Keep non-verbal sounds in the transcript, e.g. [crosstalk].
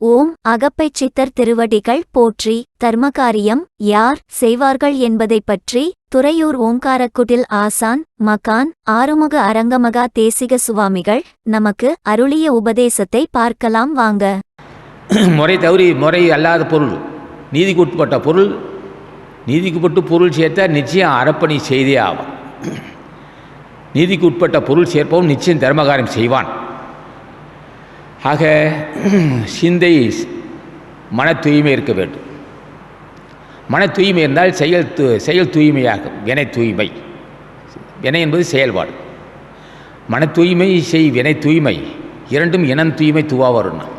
ஓம் அகப்பைச் சித்தர் திருவடிகள் போற்றி தர்மகாரியம் யார் செய்வார்கள் என்பதைப் பற்றி துறையூர் ஓங்காரக்குடில் ஆசான் மகான் ஆறுமுக அரங்கமகா தேசிக சுவாமிகள் நமக்கு அருளிய உபதேசத்தை பார்க்கலாம் வாங்க. முறை தவறி முறை அல்லாத பொருள் நீதிக்கு உட்பட்ட பொருள் நீதிக்குப்பட்டு பொருள் சேர்த்தால் நிச்சயம் அறப்பணி செய்தே ஆகும் நீதிக்கு உட்பட்ட பொருள் சேர்ப்பவும் நிச்சயம் தர்மகாரியம் செய்வான். ஆக [clears throat] சிந்தை மன தூய்மை இருக்க வேண்டும். மன தூய்மை இருந்தால் செயல் செயல் தூய்மையாகும். வினை தூய்மை. வினை என்பது செயல்பாடு. மன தூய்மை செய் வினை தூய்மை. இரண்டும் இனம் தூய்மை தூவா வரும்னா